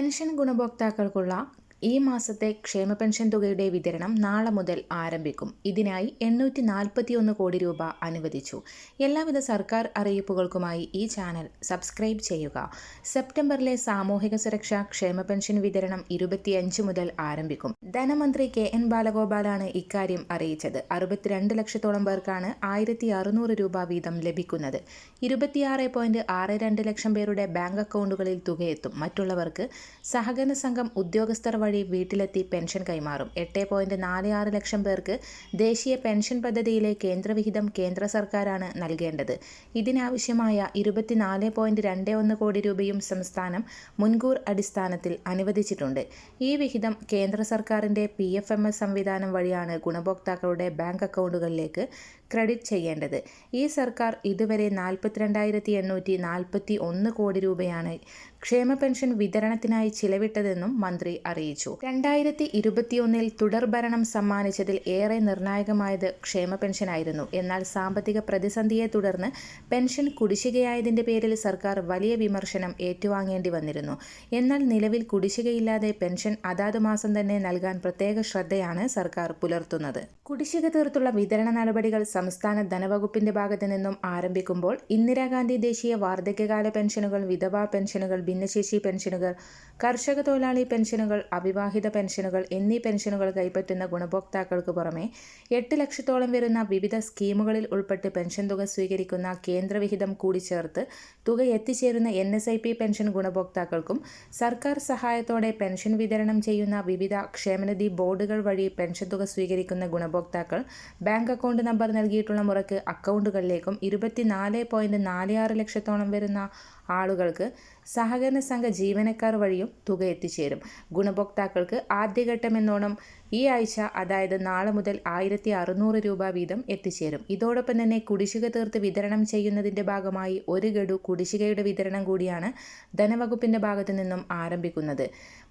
Pension ഗുണഭോക്താക്കൾക്കുള്ള ഈ മാസത്തെ ക്ഷേമ പെൻഷൻ തുകയുടെ വിതരണം നാളെ മുതൽ ആരംഭിക്കും. ഇതിനായി എണ്ണൂറ്റി നാൽപ്പത്തിയൊന്ന് കോടി രൂപ അനുവദിച്ചു. എല്ലാവിധ സർക്കാർ അറിയിപ്പുകൾക്കുമായി ഈ ചാനൽ സബ്സ്ക്രൈബ് ചെയ്യുക. സെപ്റ്റംബറിലെ സാമൂഹിക സുരക്ഷാ ക്ഷേമ പെൻഷൻ വിതരണം ഇരുപത്തിയഞ്ച് മുതൽ ആരംഭിക്കും. ധനമന്ത്രി കെ എൻ ബാലഗോപാലാണ് ഇക്കാര്യം അറിയിച്ചത്. അറുപത്തിരണ്ട് ലക്ഷത്തോളം പേർക്കാണ് ആയിരത്തി അറുന്നൂറ് രൂപ വീതം ലഭിക്കുന്നത്. ഇരുപത്തിയാറ് പോയിന്റ് ആറ് രണ്ട് ലക്ഷം പേരുടെ ബാങ്ക് അക്കൗണ്ടുകളിൽ തുകയെത്തും. മറ്റുള്ളവർക്ക് സഹകരണ സംഘം ഉദ്യോഗസ്ഥർ വഴി വീട്ടിലെത്തി പെൻഷൻ കൈമാറും. എട്ട് പോയിന്റ് നാല് ആറ് ലക്ഷം പേർക്ക് ദേശീയ പെൻഷൻ പദ്ധതിയിലെ കേന്ദ്രവിഹിതം കേന്ദ്ര സർക്കാരാണ് നൽകേണ്ടത്. ഇതിനാവശ്യമായ ഇരുപത്തിനാല് പോയിന്റ് രണ്ട് ഒന്ന് കോടി രൂപയും സംസ്ഥാനം മുൻകൂർ അടിസ്ഥാനത്തിൽ അനുവദിച്ചിട്ടുണ്ട്. ഈ വിഹിതം കേന്ദ്ര സർക്കാരിന്റെ പി എഫ് എം എസ് സംവിധാനം വഴിയാണ് ഗുണഭോക്താക്കളുടെ ബാങ്ക് അക്കൗണ്ടുകളിലേക്ക് ക്രെഡിറ്റ് ചെയ്യേണ്ടത്. ഈ സർക്കാർ ഇതുവരെ നാൽപ്പത്തിരണ്ടായിരത്തി എണ്ണൂറ്റി നാൽപ്പത്തി ഒന്ന് കോടി രൂപയാണ് ക്ഷേമ പെൻഷൻ വിതരണത്തിനായി ചിലവിട്ടതെന്നും മന്ത്രി അറിയിച്ചു. രണ്ടായിരത്തി ഇരുപത്തിയൊന്നിൽ തുടർഭരണം സമ്മാനിച്ചതിൽ ഏറെ നിർണായകമായത് ക്ഷേമ പെൻഷനായിരുന്നു. എന്നാൽ സാമ്പത്തിക പ്രതിസന്ധിയെ തുടർന്ന് പെൻഷൻ കുടിശ്ശികയായതിന്റെ പേരിൽ സർക്കാർ വലിയ വിമർശനം ഏറ്റുവാങ്ങേണ്ടി വന്നിരുന്നു. എന്നാൽ നിലവിൽ കുടിശ്ശികയില്ലാതെ പെൻഷൻ അതാത് മാസം തന്നെ നൽകാൻ പ്രത്യേക ശ്രദ്ധയാണ് സർക്കാർ പുലർത്തുന്നത്. കുടിശ്ശിക തീർത്തുള്ള വിതരണ നടപടികൾ സംസ്ഥാന ധനവകുപ്പിന്റെ ഭാഗത്തു നിന്നും ആരംഭിക്കുമ്പോൾ ഇന്ദിരാഗാന്ധി ദേശീയ വാർദ്ധക്യകാല പെൻഷനുകൾ വിധവാ പെൻഷനുകൾ ഭിന്നശേഷി പെൻഷനുകൾ കർഷക തൊഴിലാളി പെൻഷനുകൾ അവിവാഹിത പെൻഷനുകൾ എന്നീ പെൻഷനുകൾ കൈപ്പറ്റുന്ന ഗുണഭോക്താക്കൾക്ക് പുറമെ എട്ട് ലക്ഷത്തോളം വരുന്ന വിവിധ സ്കീമുകളിൽ ഉൾപ്പെട്ട് പെൻഷൻ തുക സ്വീകരിക്കുന്ന കേന്ദ്രവിഹിതം കൂടി ചേർത്ത് തുക എത്തിച്ചേരുന്ന N S I P pension ഗുണഭോക്താക്കൾക്കും സർക്കാർ സഹായത്തോടെ പെൻഷൻ വിതരണം ചെയ്യുന്ന വിവിധ ക്ഷേമനിധി ബോർഡുകൾ വഴി പെൻഷൻ തുക സ്വീകരിക്കുന്ന ഗുണഭോക്താക്കൾ ബാങ്ക് അക്കൗണ്ട് നമ്പർ നൽകിയിട്ടുള്ള മുറയ്ക്ക് അക്കൗണ്ടുകളിലേക്കും ഇരുപത്തിനാല് പോയിന്റ് നാല് ആറ് ലക്ഷത്തോളം വരുന്ന ആളുകൾക്ക് സഹകരണ സംഘ ജീവനക്കാർ വഴിയും തുക എത്തിച്ചേരും. ഗുണഭോക്താക്കൾക്ക് ആദ്യഘട്ടമെന്നോണം ഈ ആഴ്ച അതായത് നാളെ മുതൽ ആയിരത്തി അറുന്നൂറ് രൂപ വീതം എത്തിച്ചേരും. ഇതോടൊപ്പം തന്നെ കുടിശ്ശിക തീർത്ത് വിതരണം ചെയ്യുന്നതിന്റെ ഭാഗമായി ഒരു ഗഡു കുടിശ്ശികയുടെ വിതരണം കൂടിയാണ് ധനവകുപ്പിന്റെ ഭാഗത്തു നിന്നും ആരംഭിക്കുന്നത്.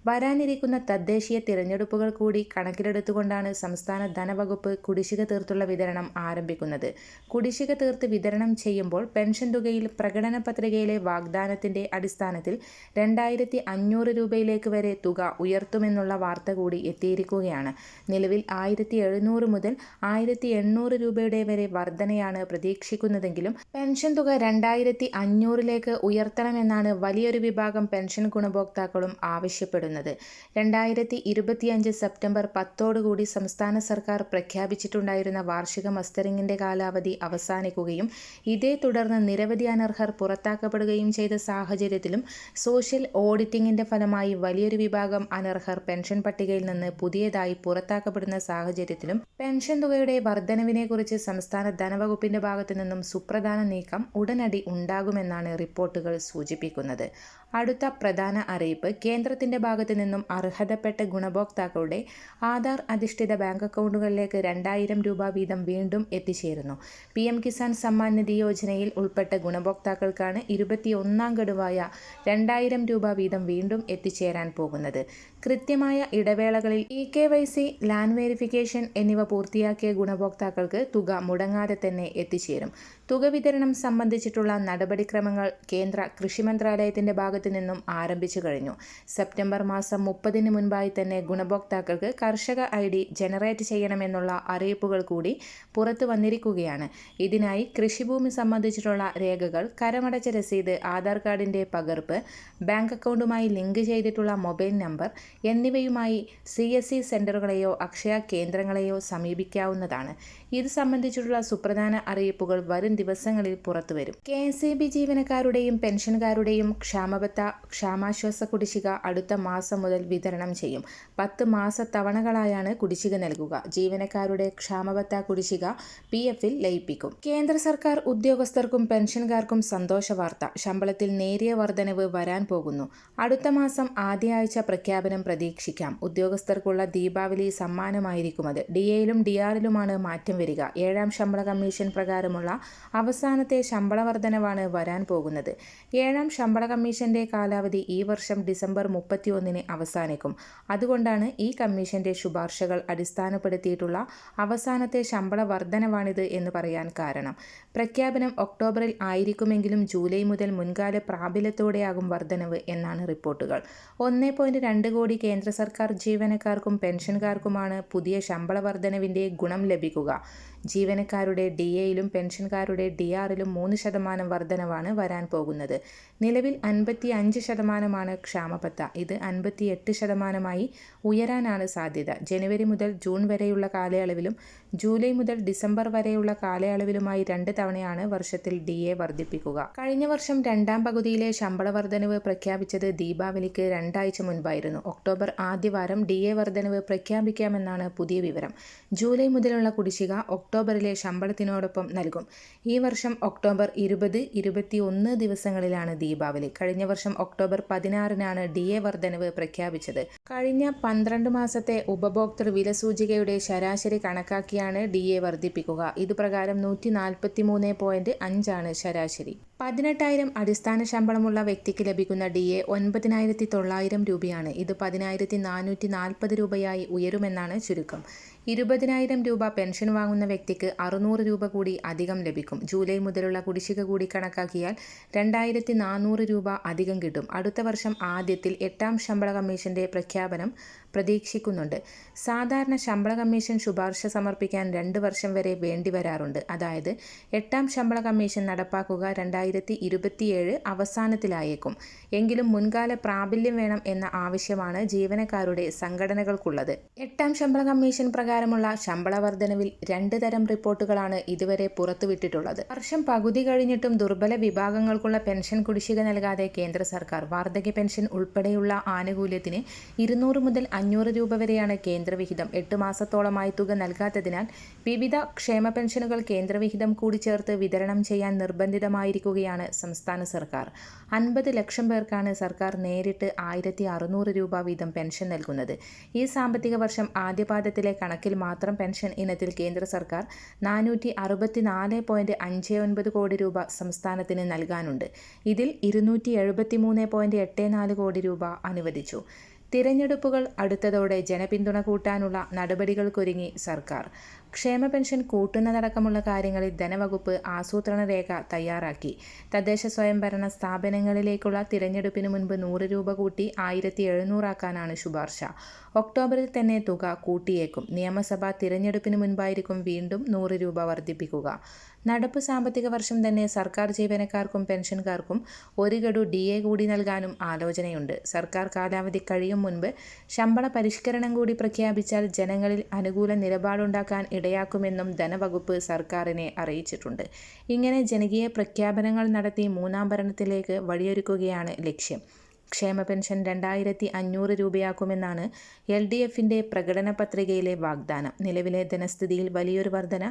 വരാനിരിക്കുന്ന തദ്ദേശീയ തിരഞ്ഞെടുപ്പുകൾ കൂടി കണക്കിലെടുത്തുകൊണ്ടാണ് സംസ്ഥാന ധനവകുപ്പ് കുടിശ്ശിക തീർത്തുള്ള വിതരണം ആരംഭിക്കുന്നത്. കുടിശ്ശിക തീർത്ത് വിതരണം ചെയ്യുമ്പോൾ പെൻഷൻ തുകയിൽ പ്രകടന പത്രികയിലെ വാഗ്ദാനത്തിന്റെ അടിസ്ഥാനത്തിൽ രണ്ടായിരത്തി രൂപയിലേക്ക് വരെ തുക ഉയർത്തുമെന്നുള്ള വാർത്ത കൂടി എത്തിയിരിക്കുകയാണ്. നിലവിൽ ആയിരത്തി എഴുന്നൂറ് മുതൽ ആയിരത്തി എണ്ണൂറ് രൂപയുടെ വരെ വർധനയാണ് പ്രതീക്ഷിക്കുന്നതെങ്കിലും പെൻഷൻ തുക രണ്ടായിരത്തി അഞ്ഞൂറിലേക്ക് ഉയർത്തണമെന്നാണ് വലിയൊരു വിഭാഗം പെൻഷൻ ഗുണഭോക്താക്കളും ആവശ്യപ്പെടുന്നത്. രണ്ടായിരത്തി ഇരുപത്തിയഞ്ച് സെപ്റ്റംബർ പത്തോടുകൂടി സംസ്ഥാന സർക്കാർ പ്രഖ്യാപിച്ചിട്ടുണ്ടായിരുന്ന വാർഷിക മസ്റ്ററിംഗിന്റെ കാലാവധി അവസാനിക്കുകയും ഇതേ തുടർന്ന് നിരവധി അനർഹർ പുറത്താക്കപ്പെടുകയും ചെയ്ത സാഹചര്യത്തിലും സോഷ്യൽ ഓഡിറ്റിംഗിന്റെ ഫലമായി വലിയൊരു വിഭാഗം അനർഹർ പെൻഷൻ പട്ടികയിൽ നിന്ന് പുതിയതായി പുറത്താക്കപ്പെടുന്ന സാഹചര്യത്തിലും പെൻഷൻ തുകയുടെ വർധനവിനെക്കുറിച്ച് സംസ്ഥാന ധനവകുപ്പിന്റെ ഭാഗത്തു നിന്നും സുപ്രധാന നീക്കം ഉടനടി ഉണ്ടാകുമെന്നാണ് റിപ്പോർട്ടുകൾ സൂചിപ്പിക്കുന്നത്. അടുത്ത പ്രധാന അറിയിപ്പ് കേന്ദ്രത്തിന്റെ ഭാഗത്തു നിന്നും അർഹതപ്പെട്ട ഗുണഭോക്താക്കളുടെ ആധാർ അധിഷ്ഠിത ബാങ്ക് അക്കൗണ്ടുകളിലേക്ക് രണ്ടായിരം രൂപ വീതം വീണ്ടും എത്തിച്ചേരുന്നു. പി എം കിസാൻ സമ്മാൻ നിധി യോജനയിൽ ഉൾപ്പെട്ട ഗുണഭോക്താക്കൾക്കാണ് ഇരുപത്തിയൊന്നാം ഗഡുവായ രണ്ടായിരം രൂപ വീതം വീണ്ടും എത്തിച്ചേരാൻ പോകുന്നത്. കൃത്യമായ ഇടവേളകളിൽ E K Y C land verification എന്നിവ പൂർത്തിയാക്കിയ ഗുണഭോക്താക്കൾക്ക് തുക മുടങ്ങാതെ തന്നെ എത്തിച്ചേരും. തുക വിതരണം സംബന്ധിച്ചിട്ടുള്ള നടപടിക്രമങ്ങൾ കേന്ദ്ര കൃഷി മന്ത്രാലയത്തിന്റെ ഭാഗത്തു നിന്നും ആരംഭിച്ചു കഴിഞ്ഞു. സെപ്റ്റംബർ മാസം മുപ്പതിന് മുൻപായി തന്നെ ഗുണഭോക്താക്കൾക്ക് കർഷക ഐ ഡി ജനറേറ്റ് ചെയ്യണമെന്നുള്ള അറിയിപ്പുകൾ കൂടി പുറത്തു വന്നിരിക്കുകയാണ്. ഇതിനായി കൃഷിഭൂമി സംബന്ധിച്ചിട്ടുള്ള രേഖകൾ കരമടച്ച രസീത് ആധാർ കാർഡിന്റെ പകർപ്പ് ബാങ്ക് അക്കൗണ്ടുമായി ലിങ്ക് ചെയ്തിട്ടുള്ള മൊബൈൽ നമ്പർ എന്നിവയുമായി സി എസ് ഇ അക്ഷയ കേന്ദ്രങ്ങളെയോ സമീപിക്കാവുന്നതാണ്. ഇത് സംബന്ധിച്ചിട്ടുള്ള സുപ്രധാന അറിയിപ്പുകൾ വരും ദിവസങ്ങളിൽ പുറത്തുവരും കെ എസ് ഇ ബി ജീവനക്കാരുടെയും പെൻഷൻകാരുടെയും ക്ഷാമബത്ത ക്ഷാമാശ്വാസ കുടിശ്ശിക അടുത്ത മാസം മുതൽ വിതരണം ചെയ്യും. പത്ത് മാസ തവണകളായാണ് കുടിശ്ശിക നൽകുക. ജീവനക്കാരുടെ ക്ഷാമബത്ത കുടിശ്ശിക പി എഫിൽ ലയിപ്പിക്കും. കേന്ദ്ര സർക്കാർ ഉദ്യോഗസ്ഥർക്കും പെൻഷൻകാർക്കും സന്തോഷ വാർത്ത. ശമ്പളത്തിൽ നേരിയ വർധനവ് വരാൻ പോകുന്നു. അടുത്ത മാസം ആദ്യ ആഴ്ച പ്രഖ്യാപനം പ്രതീക്ഷിക്കാം. ഉദ്യോഗസ്ഥർക്കുള്ള ദീപാവലി സമ്മാനമായിരിക്കും അത്. ഡി എയിലും ഡി ആറിലുമാണ് മാറ്റം വരിക. ഏഴാം ശമ്പള കമ്മീഷൻ പ്രകാരമുള്ള അവസാനത്തെ ശമ്പള വർധനവാണ് വരാൻ പോകുന്നത്. ഏഴാം ശമ്പള കമ്മീഷന്റെ കാലാവധി ഈ വർഷം ഡിസംബർ മുപ്പത്തിയൊന്നിന് അവസാനിക്കും. അതുകൊണ്ടാണ് ഈ കമ്മീഷന്റെ ശുപാർശകൾ അടിസ്ഥാനപ്പെടുത്തിയിട്ടുള്ള അവസാനത്തെ ശമ്പള വർധനവാണിത് എന്ന് പറയാൻ കാരണം. പ്രഖ്യാപനം ഒക്ടോബറിൽ ആയിരിക്കുമെങ്കിലും ജൂലൈ മുതൽ മുൻകാല പ്രാബല്യത്തോടെയാകും വർധനവ് എന്നാണ് റിപ്പോർട്ടുകൾ. ഒന്നേ പോയിന്റ് രണ്ട് കോടി കേന്ദ്ര സർക്കാർ ജീവനക്കാർക്കും പെൻഷൻകാർക്കുമാണ് പുതിയ ശമ്പള വർധനവിന്റെ ഗുണം ലഭിക്കുക. ജീവനക്കാരുടെ ഡി എയിലും പെൻഷൻകാരുടെ ഡി ആറിലും മൂന്ന് ശതമാനം വർധനവാണ് വരാൻ പോകുന്നത്. നിലവിൽ അൻപത്തി അഞ്ച് ശതമാനമാണ് ക്ഷാമബത്ത ഇത് അൻപത്തി എട്ട് ശതമാനമായി ഉയരാനാണ് സാധ്യത. ജനുവരി മുതൽ ജൂൺ വരെയുള്ള കാലയളവിലും ജൂലൈ മുതൽ ഡിസംബർ വരെയുള്ള കാലയളവിലുമായി രണ്ട് തവണയാണ് വർഷത്തിൽ ഡി എ വർദ്ധിപ്പിക്കുക. കഴിഞ്ഞ വർഷം രണ്ടാം പകുതിയിലെ ശമ്പള വർധനവ് പ്രഖ്യാപിച്ചത് ദീപാവലിക്ക് രണ്ടാഴ്ച മുൻപായിരുന്നു. ഒക്ടോബർ ആദ്യവാരം ഡി എ വർധനവ് പ്രഖ്യാപിക്കാമെന്നാണ് പുതിയ വിവരം. ജൂലൈ മുതലുള്ള കുടിശ്ശിക ഒക്ടോബറിലെ ശമ്പളത്തിനോടൊപ്പം നൽകും. ഈ വർഷം ഒക്ടോബർ ഇരുപത് ഇരുപത്തി ഒന്ന് ദിവസങ്ങളിലാണ് ദീപാവലി. കഴിഞ്ഞ വർഷം ഒക്ടോബർ പതിനാറിനാണ് ഡി എ വർധനവ് പ്രഖ്യാപിച്ചത്. കഴിഞ്ഞ പന്ത്രണ്ട് മാസത്തെ ഉപഭോക്തൃ വില സൂചികയുടെ ശരാശരി കണക്കാക്കിയാണ് ഡി എ വർദ്ധിപ്പിക്കുക ഇതുപ്രകാരം നൂറ്റി നാൽപ്പത്തി മൂന്ന് പോയിന്റ് അഞ്ചാണ് ശരാശരി. പതിനെട്ടായിരം അടിസ്ഥാന ശമ്പളമുള്ള വ്യക്തിക്ക് ലഭിക്കുന്ന ഡി എ ഒൻപതിനായിരത്തി തൊള്ളായിരം രൂപയാണ്. ഇത് പതിനായിരത്തി നാനൂറ്റി നാൽപ്പത് രൂപയായി ഉയരുമെന്നാണ് ചുരുക്കം. ഇരുപതിനായിരം രൂപ പെൻഷൻ വാങ്ങുന്ന വ്യക്തിക്ക് അറുന്നൂറ് രൂപ കൂടി അധികം ലഭിക്കും. ജൂലൈ മുതലുള്ള കുടിശ്ശിക കൂടി കണക്കാക്കിയാൽ രണ്ടായിരത്തി നാനൂറ് രൂപ അധികം കിട്ടും. അടുത്ത വർഷം ആദ്യത്തിൽ എട്ടാം ശമ്പള കമ്മീഷന്റെ പ്രഖ്യാപനം പ്രതീക്ഷിക്കുന്നുണ്ട്. സാധാരണ ശമ്പള കമ്മീഷൻ ശുപാർശ സമർപ്പിക്കാൻ രണ്ട് വർഷം വരെ വേണ്ടി വരാറുണ്ട്. അതായത് എട്ടാം ശമ്പള കമ്മീഷൻ നടപ്പാക്കുക രണ്ടായിരത്തി ഇരുപത്തിയേഴ് അവസാനത്തിലായേക്കും. എങ്കിലും മുൻകാല പ്രാബല്യം വേണം എന്ന ആവശ്യമാണ് ജീവനക്കാരുടെ സംഘടനകൾക്കുള്ളത്. എട്ടാം ശമ്പള കമ്മീഷൻ പ്രകാരമുള്ള ശമ്പള വർധനവിൽ രണ്ട് തരം റിപ്പോർട്ടുകളാണ് ഇതുവരെ പുറത്തുവിട്ടിട്ടുള്ളത്. വർഷം പകുതി കഴിഞ്ഞിട്ടും ദുർബല വിഭാഗങ്ങൾക്കുള്ള പെൻഷൻ കുടിശ്ശിക നൽകാതെ കേന്ദ്ര സർക്കാർ വാർദ്ധക്യ പെൻഷൻ ഉൾപ്പെടെയുള്ള ആനുകൂല്യത്തിന് ഇരുന്നൂറ് മുതൽ അഞ്ഞൂറ് രൂപ വരെയാണ് കേന്ദ്രവിഹിതം. എട്ട് മാസത്തോളമായി തുക നൽകാത്തതിനാൽ വിവിധ ക്ഷേമ പെൻഷനുകൾ കേന്ദ്രവിഹിതം കൂടി ചേർത്ത് വിതരണം ചെയ്യാൻ നിർബന്ധിതമായിരിക്കുകയാണ് സംസ്ഥാന സർക്കാർ. അൻപത് ലക്ഷം പേർക്കാണ് സർക്കാർ നേരിട്ട് ആയിരത്തി അറുന്നൂറ് രൂപ വീതം പെൻഷൻ നൽകുന്നത്. ഈ സാമ്പത്തിക വർഷം ആദ്യപാദത്തിലെ കണക്കിൽ മാത്രം പെൻഷൻ ഇനത്തിൽ കേന്ദ്ര സർക്കാർ നാനൂറ്റി അറുപത്തിനാല് പോയിന്റ് അഞ്ച് ഒൻപത് കോടി രൂപ സംസ്ഥാനത്തിന് നൽകാനുണ്ട്. ഇതിൽ ഇരുന്നൂറ്റി എഴുപത്തി മൂന്ന് പോയിന്റ് എട്ട് നാല് കോടി രൂപ അനുവദിച്ചു. തിരഞ്ഞെടുപ്പുകൾ അടുത്തതോടെ ജനപിന്തുണ കൂട്ടാനുള്ള നടപടികൾക്കൊരുങ്ങി സർക്കാർ. ക്ഷേമ പെൻഷൻ കൂട്ടുന്നതടക്കമുള്ള കാര്യങ്ങളിൽ ധനവകുപ്പ് ആസൂത്രണ രേഖ തയ്യാറാക്കി. തദ്ദേശ സ്വയംഭരണ സ്ഥാപനങ്ങളിലേക്കുള്ള തിരഞ്ഞെടുപ്പിന് മുൻപ് നൂറ് രൂപ കൂട്ടി ആയിരത്തി എഴുന്നൂറാക്കാനാണ് ശുപാർശ. ഒക്ടോബറിൽ തന്നെ തുക കൂട്ടിയേക്കും. നിയമസഭാ തിരഞ്ഞെടുപ്പിന് മുൻപായിരിക്കും വീണ്ടും നൂറ് രൂപ വർദ്ധിപ്പിക്കുക. നടപ്പ് സാമ്പത്തിക വർഷം തന്നെ സർക്കാർ ജീവനക്കാർക്കും പെൻഷൻകാർക്കും ഒരു ഗഡു ഡി എ കൂടി നൽകാനും ആലോചനയുണ്ട്. സർക്കാർ കാലാവധി കഴിയും മുൻപ് ശമ്പള പരിഷ്കരണം കൂടി പ്രഖ്യാപിച്ചാൽ ജനങ്ങളിൽ അനുകൂല നിലപാടുണ്ടാക്കാൻ ഇടയാക്കുമെന്നും ധനവകുപ്പ് സർക്കാരിനെ അറിയിച്ചിട്ടുണ്ട്. ഇങ്ങനെ ജനകീയ പ്രഖ്യാപനങ്ങൾ നടത്തി മൂന്നാം ഭരണത്തിലേക്ക് വഴിയൊരുക്കുകയാണ് ലക്ഷ്യം. ക്ഷേമ പെൻഷൻ രണ്ടായിരത്തി അഞ്ഞൂറ് രൂപയാക്കുമെന്നാണ് എൽ ഡി എഫിന്റെ പ്രകടന പത്രികയിലെ വാഗ്ദാനം. നിലവിലെ ധനസ്ഥിതിയിൽ വലിയൊരു വർധന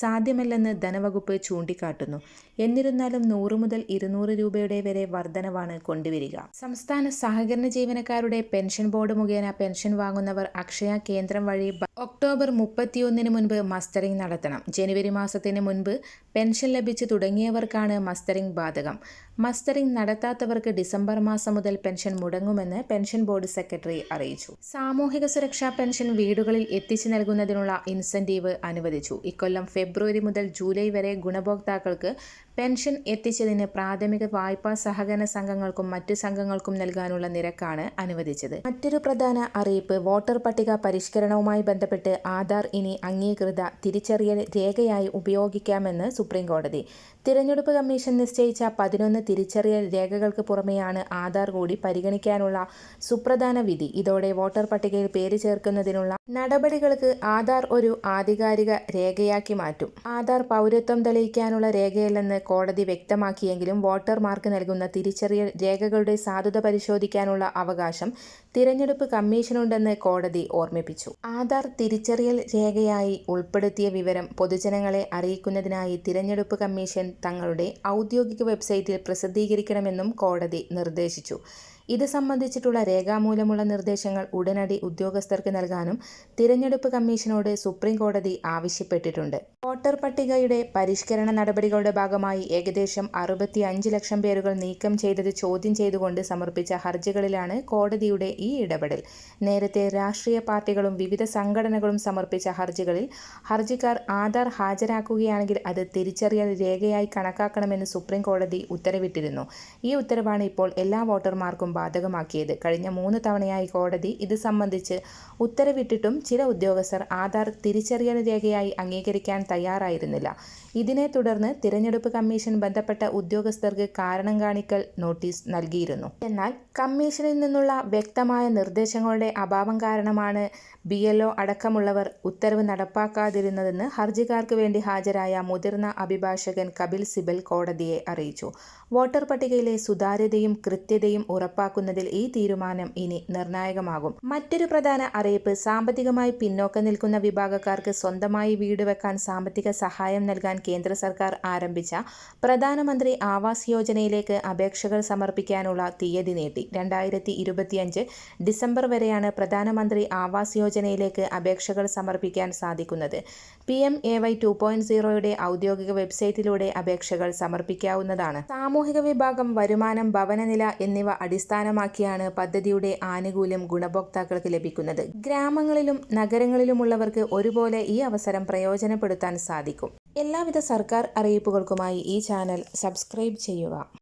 സാധ്യമല്ലെന്ന് ധനവകുപ്പ് ചൂണ്ടിക്കാട്ടുന്നു. എന്നിരുന്നാലും നൂറ് മുതൽ ഇരുന്നൂറ് രൂപയുടെ വരെ വർധനവാണ് കൊണ്ടുവരിക. സംസ്ഥാന സഹകരണ ജീവനക്കാരുടെ പെൻഷൻ ബോർഡ് മുഖേന പെൻഷൻ വാങ്ങുന്നവർ അക്ഷയ കേന്ദ്രം വഴി ഒക്ടോബർ മുപ്പത്തിയൊന്നിന് മുൻപ് മസ്റ്ററിംഗ് നടത്തണം. ജനുവരി മാസത്തിന് മുൻപ് പെൻഷൻ ലഭിച്ചു തുടങ്ങിയവർക്കാണ് മസ്റ്ററിംഗ് ബാധകം. മസ്റ്ററിംഗ് നടത്താത്തവർക്ക് ഡിസംബർ മാസം മുതൽ പെൻഷൻ മുടങ്ങുമെന്ന് പെൻഷൻ ബോർഡ് സെക്രട്ടറി അറിയിച്ചു. സാമൂഹിക സുരക്ഷാ പെൻഷൻ വീടുകളിൽ എത്തിച്ചു നൽകുന്നതിനുള്ള ഇൻസെന്റീവ് അനുവദിച്ചു. ഇക്കൊല്ലം ഫെബ്രുവരി മുതൽ ജൂലൈ വരെ ഗുണഭോക്താക്കൾക്ക് പെൻഷൻ എത്തിച്ചതിന് പ്രാഥമിക വായ്പാ സഹകരണ സംഘങ്ങൾക്കും മറ്റു സംഘങ്ങൾക്കും നൽകാനുള്ള നിരക്കാണ് അനുവദിച്ചത്. മറ്റൊരു പ്രധാന അറിയിപ്പ് വോട്ടർ പട്ടിക പരിഷ്കരണവുമായി ബന്ധപ്പെട്ട് ആധാർ ഇനി അംഗീകൃത തിരിച്ചറിയൽ രേഖയായി ഉപയോഗിക്കാമെന്ന് സുപ്രീംകോടതി. തിരഞ്ഞെടുപ്പ് കമ്മീഷൻ നിശ്ചയിച്ച പതിനൊന്ന് തിരിച്ചറിയൽ രേഖകൾക്ക് പുറമെയാണ് ആധാർ കൂടി പരിഗണിക്കാനുള്ള സുപ്രധാന വിധി. ഇതോടെ വോട്ടർ പട്ടികയിൽ പേര് ചേർക്കുന്നതിനുള്ള നടപടികൾക്ക് ആധാർ ഒരു ആധികാരിക രേഖയാക്കി മാറ്റും. ആധാർ പൗരത്വം തെളിയിക്കാനുള്ള രേഖയല്ലെന്ന് കോടതി വ്യക്തമാക്കിയെങ്കിലും വോട്ടർമാർക്ക് നൽകുന്ന തിരിച്ചറിയൽ രേഖകളുടെ സാധുത പരിശോധിക്കാനുള്ള അവകാശം തിരഞ്ഞെടുപ്പ് കമ്മീഷനുണ്ടെന്ന് കോടതി ഓർമ്മിപ്പിച്ചു. ആധാർ തിരിച്ചറിയൽ രേഖയായി ഉൾപ്പെടുത്തിയ വിവരം പൊതുജനങ്ങളെ അറിയിക്കുന്നതിനായി തിരഞ്ഞെടുപ്പ് കമ്മീഷൻ തങ്ങളുടെ ഔദ്യോഗിക വെബ്സൈറ്റിൽ പ്രസിദ്ധീകരിക്കണമെന്നും കോടതി നിർദ്ദേശിച്ചു. ഇത് സംബന്ധിച്ചിട്ടുള്ള രേഖാമൂലമുള്ള നിർദ്ദേശങ്ങൾ ഉടനടി ഉദ്യോഗസ്ഥർക്ക് നൽകാനും തിരഞ്ഞെടുപ്പ് കമ്മീഷനോട് സുപ്രീം കോടതി ആവശ്യപ്പെട്ടിട്ടുണ്ട്. വോട്ടർ പട്ടികയുടെ പരിഷ്കരണ നടപടികളുടെ ഭാഗമായി ഏകദേശം അറുപത്തി അഞ്ച് ലക്ഷം പേരുകൾ നീക്കം ചെയ്തത് ചോദ്യം ചെയ്തുകൊണ്ട് സമർപ്പിച്ച ഹർജികളിലാണ് കോടതിയുടെ ഈ ഇടപെടൽ. നേരത്തെ രാഷ്ട്രീയ പാർട്ടികളും വിവിധ സംഘടനകളും സമർപ്പിച്ച ഹർജികളിൽ ഹർജിക്കാർ ആധാർ ഹാജരാക്കുകയാണെങ്കിൽ അത് തിരിച്ചറിയൽ രേഖയായി കണക്കാക്കണമെന്ന് സുപ്രീം കോടതി ഉത്തരവിട്ടിരുന്നു. ഈ ഉത്തരവാണ് ഇപ്പോൾ എല്ലാ വോട്ടർമാർക്കും ബാധകമാക്കിയത്. കഴിഞ്ഞ മൂന്ന് തവണയായി കോടതി ഇത് സംബന്ധിച്ച് ഉത്തരവിട്ടിട്ടും ചില ഉദ്യോഗസ്ഥർ ആധാർ തിരിച്ചറിയൽ രേഖയായി അംഗീകരിക്കാൻ തയ്യാറായിരുന്നില്ല. ഇതിനെ തുടർന്ന് തിരഞ്ഞെടുപ്പ് കമ്മീഷൻ ബന്ധപ്പെട്ട ഉദ്യോഗസ്ഥർക്ക് കാരണം കാണിക്കൽ നോട്ടീസ് നൽകിയിരുന്നു. എന്നാൽ കമ്മീഷനിൽ നിന്നുള്ള വ്യക്തമായ നിർദ്ദേശങ്ങളുടെ അഭാവം കാരണമാണ് ബി അടക്കമുള്ളവർ ഉത്തരവ് നടപ്പാക്കാതിരുന്നതെന്ന് ഹർജിക്കാർക്ക് വേണ്ടി ഹാജരായ മുതിർന്ന അഭിഭാഷകൻ കപിൽ സിബൽ കോടതിയെ അറിയിച്ചു. വോട്ടർ പട്ടികയിലെ സുതാര്യതയും കൃത്യതയും ഉറപ്പാക്കുന്നതിൽ ഈ തീരുമാനം ഇനി നിർണായകമാകും. മറ്റൊരു പ്രധാന അറിയിപ്പ് സാമ്പത്തികമായി പിന്നോക്കം നിൽക്കുന്ന വിഭാഗക്കാർക്ക് സ്വന്തമായി വീട് വെക്കാൻ സാമ്പത്തിക സഹായം നൽകാൻ കേന്ദ്ര സർക്കാർ ആരംഭിച്ച പ്രധാനമന്ത്രി ആവാസ് യോജനയിലേക്ക് അപേക്ഷകൾ സമർപ്പിക്കാനുള്ള തീയതി നീട്ടി. രണ്ടായിരത്തി ഇരുപത്തിയഞ്ച് ഡിസംബർ വരെയാണ് പ്രധാനമന്ത്രി ആവാസ് യോജനയിലേക്ക് അപേക്ഷകൾ സമർപ്പിക്കാൻ സാധിക്കുന്നത്. P M A Y two point സീറോയുടെ ഔദ്യോഗിക വെബ്സൈറ്റിലൂടെ അപേക്ഷകൾ സമർപ്പിക്കാവുന്നതാണ്. സാമൂഹിക വിഭാഗം വരുമാനം ഭവനനില എന്നിവ അടിസ്ഥാനമാക്കിയാണ് പദ്ധതിയുടെ ആനുകൂല്യം ഗുണഭോക്താക്കൾക്ക് ലഭിക്കുന്നത്. ഗ്രാമങ്ങളിലും നഗരങ്ങളിലുമുള്ളവർക്ക് ഒരുപോലെ ഈ അവസരം പ്രയോജനപ്പെടുത്താൻ സാധിക്കും. എല്ലാവിധ സർക്കാർ അറിയിപ്പുകൾക്കുമായി ഈ ചാനൽ സബ്സ്ക്രൈബ് ചെയ്യുക.